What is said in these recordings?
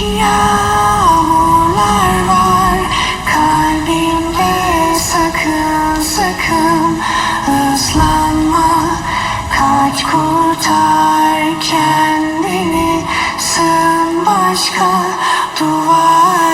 Yağmurlar var kalbimde sakın sakın ıslanma. Kaç kurtar kendini sığın başka duvarlara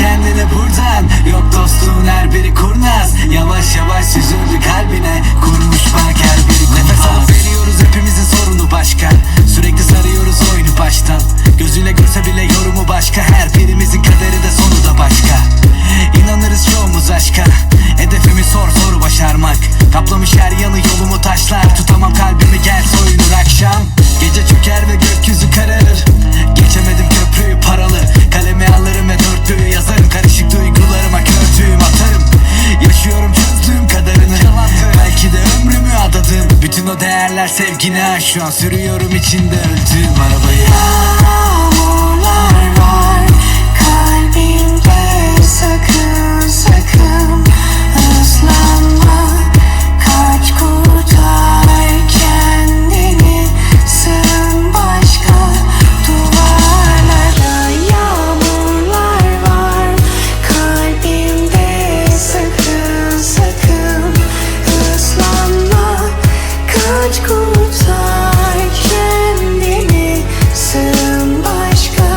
kendini buradan. Yok dostluğun her biri kurnaz. Yavaş yavaş süzüldü o değerler sevgine Şu an sürüyorum içinde öldüğüm arabayı Kaç kurtar kendini sığın başka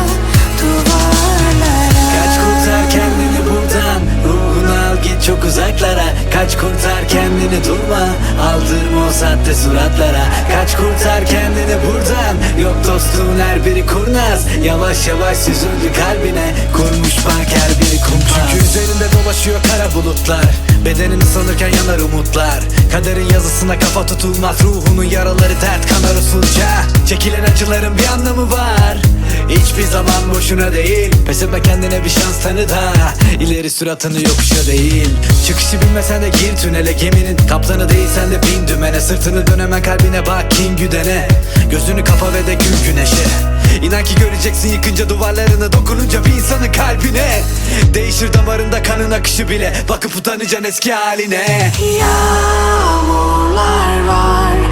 duvarlara. Kaç kurtar kendini buradan Ruhunu al git çok uzaklara. Kaç kurtar kendini durma. Aldırma o sahte suratlara. Kaç kurtar kendini buradan. Yok dostluğun her biri kurnaz. Yavaş yavaş süzüldü kalbine. Kurmuş bak her biri kumpas. Çünkü üzerinde dolaşıyor kara bulutlar. Bedenini sanırken yanar umutlar. Kaderin yazısına kafa tutulmaz Ruhunun yaraları dert kanar usulca. Çekilen acıların bir anlamı var Hiçbir zaman boşuna değil. Pes etme kendine bir şans tanı da. İleri suratını yokuşa değil. Çıkışı bilmesen de gir tünele. Geminin kaptanı değilsen de bin dümene. Sırtını dön hemen kalbine bak kin güdene. Gözünü kapa ve de gül güneşe. İnan ki göreceksin yıkınca duvarlarını Dokununca bir insanın kalbine. Değişir damarında kanın akışı bile. Bakıp utanacaksın eski haline. Yağmurlar var